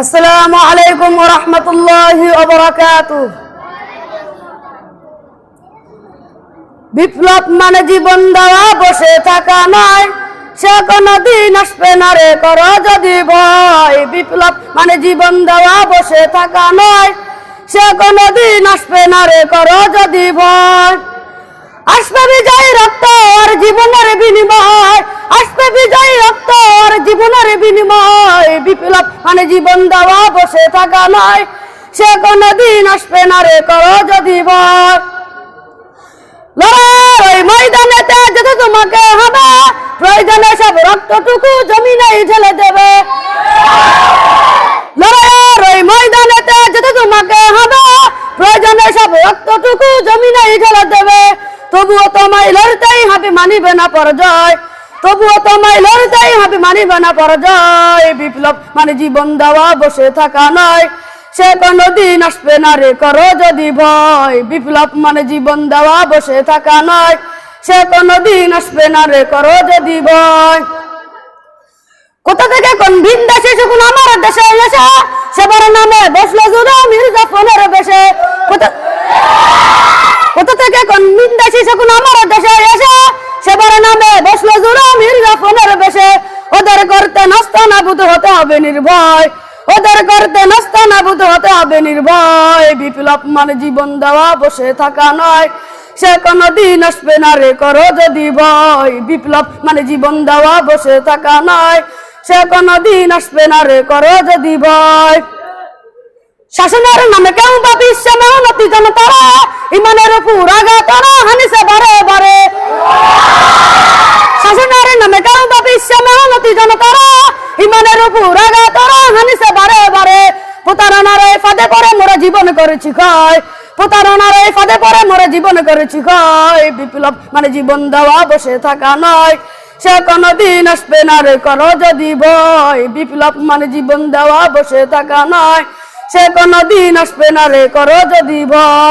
আসসালামু আলাইকুম রহমতুল্লাহি বিপ্লব মানে জীবন দেওয়া, বসে থাকা নয়। সে কোনো দিন আসবে না রে, কর যদি ভয়। বিপ্লব মানে জীবন দেওয়া, বসে থাকা নয়। সে কোনো দিন আসবে না রে, কর যদি ভয়। আসবে বিজয় রক্ত আর জীবনের বিনিময় আসবে বিজয় রক্ত আর জীবনের বিনিময়, বিপ্লব মানে জীবন দেওয়া, বসে থাকা নয়। সে কোনো দিন আসবে না রে কর যদি ময়দানেতে যেতে তোমাকে হবে। প্রয়োজনে সব রক্তটুকু জমিনেই ঢেলে দেবে। লড়াইয়ের ময়দানেতে যেতে তোমাকে হবে। প্রয়োজনে সব রক্তটুকু জমিনেই ঢেলে দেবে। তবুও তোমায় লড়তেই হবে, মানিবে না পরাজয়। তবুও তোমায় লড়তেই হবে মানিবে না পরাজয়। বিপ্লব মানে জীবন দেওয়া, বসে থাকা নয়। সে কোনো দিন আসবে না রে, করো যদি ভয়। বিপ্লব মানে জীবন দেওয়া, বসে থাকা নয়। সে কোনো দিন আসবে না রে, করো যদি ভয়। কোথা থেকে কোন ভিন দেশে আমার দেশে এসে সেবার নামে বসল জুড়ে মির্জা ফোনের বেশে। কোথা থেকে কোন ভিন দেশে যখন আমার দেশে এসে সেবার নামে বসল জুড়ে মির্জা ফোনের বেশে ওদের করতে নাস্তা নাবুদ হতে হবে নির্ভয়। ওদের করতে নাস্তা নাবুদ হতে হবে নির্ভয়। বিপ্লব মানে জীবন দেওয়া, বসে থাকা নয়। সে কোনো দিন আসবে না রে করো যদি ভয় বিপ্লব মানে জীবন দেওয়া, বসে থাকা নয়। সে কোনো দিন আসবে না রে করো যদি ভয় শাসনের নামে কেউ বা বিশ্বে মেহনতি জনতারা ইমানের উপর আঘাতরা হানিসে বারে বারে শাসনের নামে কেউ বা বিশ্বে মেহনতি জনতারা ইমানের উপর আঘাতরা হানিসে বারে বারে। প্রতারণার এই ফাঁদে পরে মোরা জীবন করেছি ক্ষয় প্রতারণার এই ফাঁদে পরে মোরা জীবন করেছি ক্ষয় বিপ্লব মানে জীবন দেওয়া বসে থাকা নয়। সে কোনদিন আসবে না রে করো যদি ভয়। বিপ্লব মানে জীবন দেওয়া বসে থাকা নয়। সে কোনদিন আসবে না রে করো যদি ভয়।